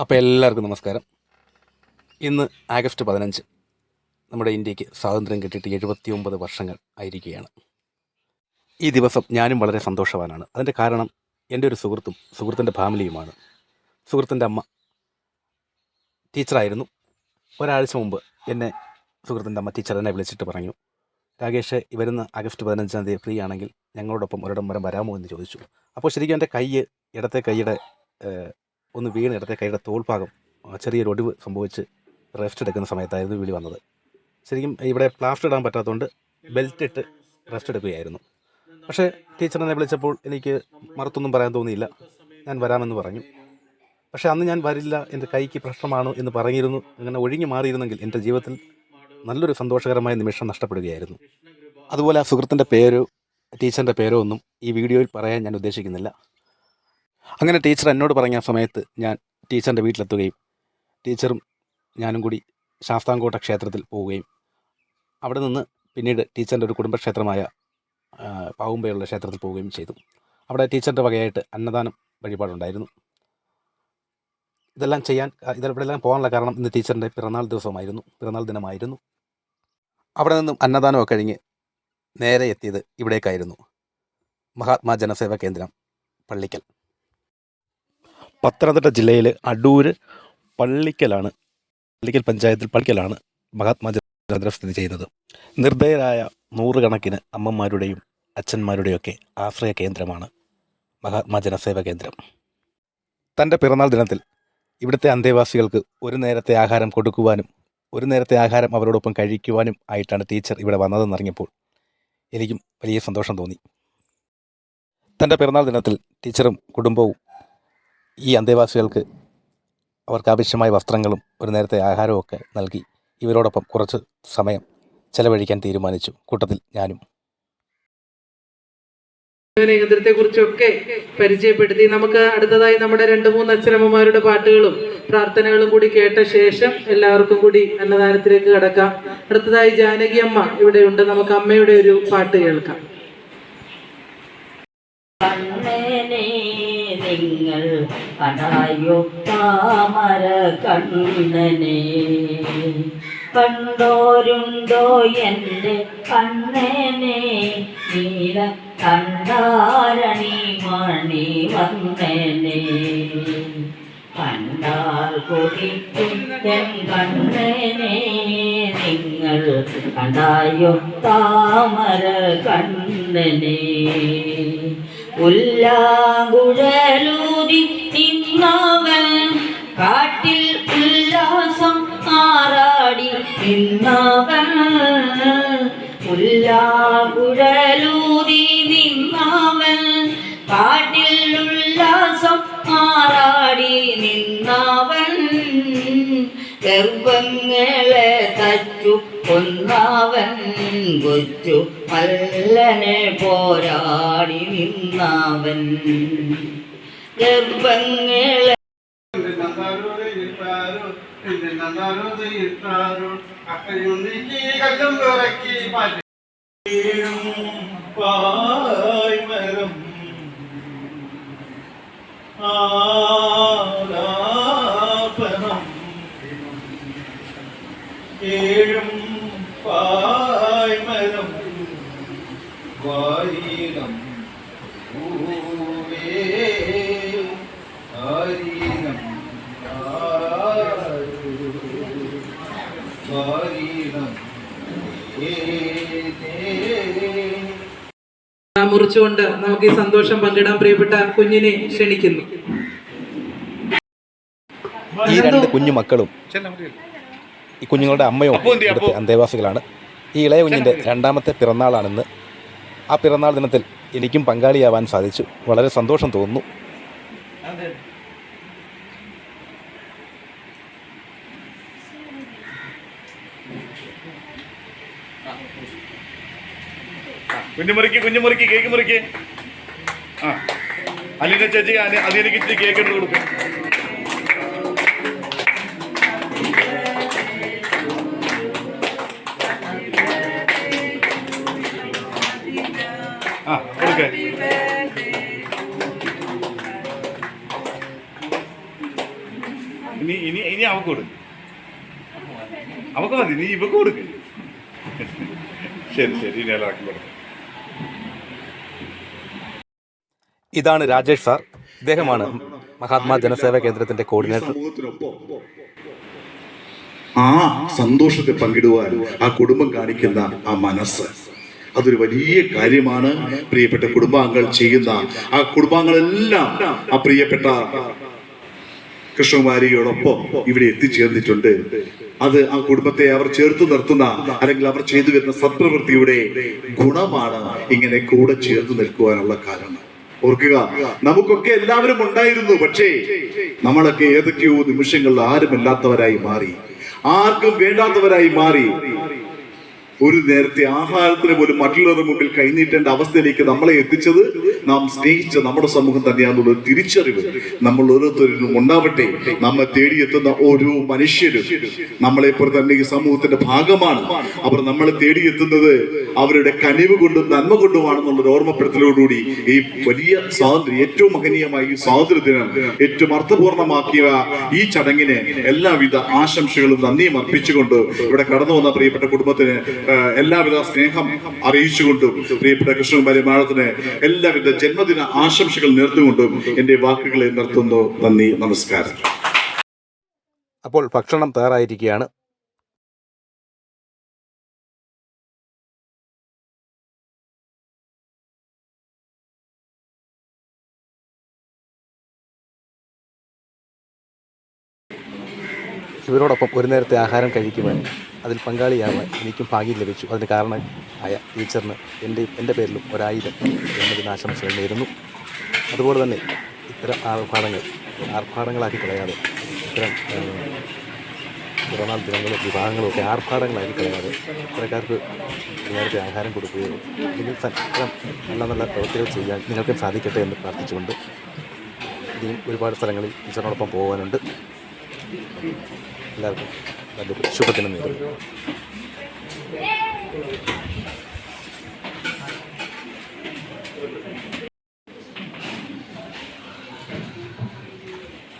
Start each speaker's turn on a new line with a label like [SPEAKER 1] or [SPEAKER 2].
[SPEAKER 1] അപ്പോൾ എല്ലാവർക്കും നമസ്കാരം. ഇന്ന് ആഗസ്റ്റ് പതിനഞ്ച് നമ്മുടെ ഇന്ത്യയ്ക്ക് സ്വാതന്ത്ര്യം കിട്ടിയിട്ട് എഴുപത്തി ഒമ്പത് വർഷങ്ങൾ ആയിരിക്കുകയാണ്. ഈ ദിവസം ഞാനും വളരെ സന്തോഷവാനാണ്. അതിന്റെ കാരണം എന്റെ ഒരു സുഹൃത്തും സുഹൃത്തിന്റെ ഫാമിലിയുമാണ്. സുഹൃത്തിന്റെ അമ്മ ടീച്ചറായിരുന്നു. ഒരാഴ്ച മുമ്പ് എന്നെ സുഹൃത്തിന്റെ അമ്മ ടീച്ചർ എന്നെ വിളിച്ചിട്ട് പറഞ്ഞു രാകേഷ് ഇവരുന്ന് വരുന്ന ആഗസ്റ്റ് പതിനഞ്ചാം തീയതി ഫ്രീ ആണെങ്കിൽ ഞങ്ങളോടൊപ്പം ഒരിടം വരെ വരാമോ? എന്ന് ചോദിച്ചു. അപ്പോൾ ശരിക്കും എന്റെ കൈ ഇടത്തെ കൈയുടെ ഒന്ന് വീണ് ഇടത്തെ കൈയുടെ തോൾഭാഗം ചെറിയൊരു ഒടിവ് സംഭവിച്ച് റെസ്റ്റ് എടുക്കുന്ന സമയത്തായിരുന്നു വിളി വന്നത്. ശരിക്കും ഇവിടെ പ്ലാസ്റ്റർ ഇടാൻ പറ്റാത്തതുകൊണ്ട് ബെൽറ്റ് ഇട്ട് റെസ്റ്റ് എടുക്കുകയായിരുന്നു. പക്ഷേ ടീച്ചർ എന്നെ വിളിച്ചപ്പോൾ എനിക്ക് മറത്തൊന്നും പറയാൻ തോന്നിയില്ല. ഞാൻ വരാമെന്ന് പറഞ്ഞു. പക്ഷേ അന്ന് ഞാൻ വരില്ല എന്റെ കൈക്ക് പ്രശ്നമാണ് എന്ന് പറഞ്ഞിരുന്നു. അങ്ങനെ ഒഴിഞ്ഞു മാറിയിരുന്നെങ്കിൽ എന്റെ ജീവിതത്തിൽ നല്ലൊരു സന്തോഷകരമായ നിമിഷം നഷ്ടപ്പെടുകയായിരുന്നു. അതുപോലെ ആ സുഹൃത്തിന്റെ പേരോ ടീച്ചറിന്റെ പേരോ ഒന്നും ഈ വീഡിയോയിൽ പറയാൻ ഞാൻ ഉദ്ദേശിക്കുന്നില്ല. അങ്ങനെ ടീച്ചർ എന്നോട് പറഞ്ഞ സമയത്ത് ഞാൻ ടീച്ചറിന്റെ വീട്ടിലെത്തുകയും ടീച്ചറും ഞാനും കൂടി ശാസ്താംകോട്ട ക്ഷേത്രത്തിൽ പോവുകയും അവിടെ നിന്ന് പിന്നീട് ടീച്ചറിന്റെ ഒരു കുടുംബക്ഷേത്രമായ പാവുമ്പയുള്ള ക്ഷേത്രത്തിൽ പോവുകയും ചെയ്തു. അവിടെ ടീച്ചറിന്റെ വകയായിട്ട് അന്നദാനം വഴിപാടുണ്ടായിരുന്നു. ഇതെല്ലാം ചെയ്യാൻ ഇതെല്ലാം പോകാനുള്ള കാരണം ഇന്ന് ടീച്ചറിന്റെ പിറന്നാൾ ദിവസമായിരുന്നു പിറന്നാൾ ദിനമായിരുന്നു. അവിടെ നിന്നും അന്നദാനമൊക്കെ കഴിഞ്ഞ് നേരെ എത്തിയത് ഇവിടേക്കായിരുന്നു. മഹാത്മാ ജനസേവാ കേന്ദ്രം പള്ളിക്കൽ. പത്തനംതിട്ട ജില്ലയിലെ അടൂർ പള്ളിക്കലാണ് പള്ളിക്കൽ പഞ്ചായത്തിൽ പള്ളിക്കലാണ് മഹാത്മാജി സ്ഥിതി ചെയ്യുന്നത്. നിർഭയരായ നൂറുകണക്കിന് അമ്മമാരുടെയും അച്ഛന്മാരുടെയൊക്കെ ആശ്രയ കേന്ദ്രമാണ് മഹാത്മാ ജനസേവ കേന്ദ്രം. തന്റെ പിറന്നാൾ ദിനത്തിൽ ഇവിടുത്തെ അന്തേവാസികൾക്ക് ഒരു നേരത്തെ ആഹാരം കൊടുക്കുവാനും ഒരു നേരത്തെ ആഹാരം അവരോടൊപ്പം കഴിക്കുവാനും ആയിട്ടാണ് ടീച്ചർ ഇവിടെ വന്നതെന്നറിഞ്ഞപ്പോൾ എനിക്കും വലിയ സന്തോഷം തോന്നി. തന്റെ പിറന്നാൾ ദിനത്തിൽ ടീച്ചറും കുടുംബവും ഈ അന്തേവാസികൾക്ക് അവർക്ക് ആവശ്യമായ വസ്ത്രങ്ങളും ഒരു നേരത്തെ ആഹാരവും ഒക്കെ നൽകി ഇവരോടൊപ്പം കുറച്ച് സമയം ചെലവഴിക്കാൻ തീരുമാനിച്ചു. കൂട്ടത്തിൽ ഞാനും.
[SPEAKER 2] കേന്ദ്രത്തെ കുറിച്ചൊക്കെ പരിചയപ്പെടുത്തി നമുക്ക് അടുത്തതായി നമ്മുടെ രണ്ട് മൂന്ന് അച്ഛനമ്മമാരുടെ പാട്ടുകളും പ്രാർത്ഥനകളും കൂടി കേട്ട ശേഷം എല്ലാവർക്കും കൂടി അന്നദാനത്തിലേക്ക് കടക്കാം. അടുത്തതായി ജാനകി അമ്മ ഇവിടെ ഉണ്ട് നമുക്ക് അമ്മയുടെ ഒരു പാട്ട് കേൾക്കാം.
[SPEAKER 3] നിങ്ങൾ കടായോ താമര കണ്ണനെ. കണ്ടോരുണ്ടോ എന്റെ കണ്ണനെ? നീല കണ്ടാരണി മണി വന്നനെ. കണ്ടാൽ കൊതിക്കും കണ്ണനെ. നിങ്ങൾ കണ്ടായോ താമര കണ്ണനെ. ഉല്ലാകുഴലൂതി നിന്നവൻ കാട്ടിൽ ഉല്ലാസം ആറാടി നിന്നവൻ. ഉല്ലാകുഴലൂതി നിന്നവൻ കാട്ടിൽ ഉല്ലാസം ആറാടി നിന്നവൻ. ഗർഭങ്ങളെ തച്ചു കൊന്നാവൻ കൊച്ചു മല്ലനെ പോരാടി നിന്നാവൻ. ഗർഭങ്ങളെ
[SPEAKER 2] ആ മുറിച്ചുകൊണ്ട് നമുക്ക് ഈ സന്തോഷം പങ്കിടാൻ പ്രിയപ്പെട്ട കുഞ്ഞിനെ ക്ഷണിക്കുന്നു.
[SPEAKER 1] ഈ രണ്ട് കുഞ്ഞു മക്കളും ഈ കുഞ്ഞുങ്ങളുടെ അമ്മയും അന്തേവാസികളാണ്. ഈ ഇളയ കുഞ്ഞിന്റെ രണ്ടാമത്തെ പിറന്നാളാണെന്ന്. ആ പിറന്നാൾ ദിനത്തിൽ എനിക്കും പങ്കാളിയാവാൻ സാധിച്ചു. വളരെ സന്തോഷം തോന്നുന്നു.
[SPEAKER 4] കുഞ്ഞുമുറിക്ക് കുഞ്ഞുമുറിക്ക് കേക്ക് മുറിക്ക്. ആ അലിന ചേച്ചി അനി- ഇച്ചിരി കേക്ക് എടുത്ത് കൊടുക്കേ. ഇനി ഇനി ഇനി അവക്ക് കൊടുക്ക്. അവക്ക് മതി നീ ഇവക്ക് കൊടുക്ക്. ശരി ശരി ഇനി എല്ലാവർക്കും കൊടുക്കും.
[SPEAKER 1] ഇതാണ് രാജേഷ് സാർ. ഇദ്ദേഹമാണ് മഹാത്മാ ജനസേവാ കേന്ദ്രത്തിന്റെ കോർഡിനേറ്റർ
[SPEAKER 5] ആ സന്തോഷത്തെ പങ്കിടുവാൻ ആ കുടുംബം കാണിക്കുന്ന ആ മനസ്സ്. അതൊരു വലിയ കാര്യമാണ്. പ്രിയപ്പെട്ട കുടുംബാംഗങ്ങൾ ചെയ്യുന്ന ആ കുടുംബാംഗങ്ങളെല്ലാം ആ പ്രിയപ്പെട്ട കൃഷ്ണകുമാരിയോടൊപ്പം ഇവിടെ എത്തിച്ചേർന്നിട്ടുണ്ട്. അത് ആ കുടുംബത്തെ അവർ ചേർത്ത് നിർത്തുന്ന അല്ലെങ്കിൽ അവർ ചെയ്തു വരുന്ന സത്പ്രവൃത്തിയുടെ ഗുണമാണ് ഇങ്ങനെ കൂടെ ചേർത്ത് നിൽക്കുവാനുള്ള കാരണം. ഓർക്കുക നമുക്കൊക്കെ എല്ലാവരും ഉണ്ടായിരുന്നു പക്ഷേ നമ്മളൊക്കെ ഏതൊക്കെയോ നിമിഷങ്ങളിൽ ആരുമില്ലാത്തവരായി മാറി. ആർക്കും വേണ്ടാത്തവരായി മാറി. ഒരു നേരത്തെ ആഹാരത്തിന് പോലും മറ്റുള്ളവരുടെ മുമ്പിൽ കൈനീട്ടേണ്ട അവസ്ഥയിലേക്ക് നമ്മളെ എത്തിച്ചത് നാം സ്നേഹിച്ച നമ്മുടെ സമൂഹം തന്നെയാണെന്നുള്ള തിരിച്ചറിവ് നമ്മൾ ഓരോരുത്തരും ഉണ്ടാവട്ടെ. നമ്മെ തേടിയെത്തുന്ന ഓരോ മനുഷ്യരും നമ്മളെ പോലെ തന്നെ ഈ സമൂഹത്തിന്റെ ഭാഗമാണ്. അവർ നമ്മളെ തേടിയെത്തുന്നത് അവരുടെ കനിവ് കൊണ്ടും നന്മ കൊണ്ടുമാണെന്നുള്ള ഓർമ്മപ്പെടുത്തലോടുകൂടി ഈ വലിയ സ്വാതന്ത്ര്യം ഏറ്റവും മഹനീയമായ ഈ സ്വാതന്ത്ര്യ ദിനം ഏറ്റവും അർത്ഥപൂർണമാക്കിയ ഈ ചടങ്ങിന് എല്ലാവിധ ആശംസകളും നന്ദിയും അർപ്പിച്ചുകൊണ്ട് ഇവിടെ കടന്നു വന്ന പ്രിയപ്പെട്ട കുടുംബത്തിന് എല്ലാവിധ സ്നേഹം അറിയിച്ചുകൊണ്ടും പ്രിയപ്പെട്ട കൃഷ്ണകുമാരി മാഡത്തിന് എല്ലാവിധ ജന്മദിന ആശംസകൾ നേർത്തുകൊണ്ടും എന്റെ വാക്കുകളെ നിർത്തുന്നു. നന്ദി നമസ്കാരം.
[SPEAKER 1] അപ്പോൾ ഭക്ഷണം തയ്യാറായിരിക്കുകയാണ്. ഇവരോടൊപ്പം ഒരു നേരത്തെ ആഹാരം കഴിക്കുവാൻ അതിൽ പങ്കാളിയാവാൻ എനിക്കും ഭാഗ്യം ലഭിച്ചു. അതിന് കാരണം ആയ ടീച്ചറിന് എന്റെ എന്റെ പേരിലും ഒരായിരം എന്നതിന് ആശംസകൾ നേരുന്നു. അതുപോലെ തന്നെ ഇത്തരം ആർഭാടങ്ങൾ ആർഭാടങ്ങളാക്കി കളയാതെ ഇത്തരം പിറന്നാൾ ദിനങ്ങളും വിവാഹങ്ങളും ഒക്കെ ആർഭാടങ്ങളാക്കി കളയാതെ ഇത്തരക്കാർക്ക് നേരത്തെ ആഹാരം കൊടുക്കുകയോ അല്ലെങ്കിൽ ഇത്തരം നല്ല നല്ല പ്രവൃത്തികൾ ചെയ്യാൻ നിങ്ങൾക്ക് സാധിക്കട്ടെ എന്ന് പ്രാർത്ഥിച്ചുകൊണ്ട് ഇനിയും ഒരുപാട് സ്ഥലങ്ങളിൽ ടീച്ചറിനോടൊപ്പം പോകാനുണ്ട്. എല്ലാവർക്കും നല്ലൊരു ശുഭദിനം നേരുന്നു.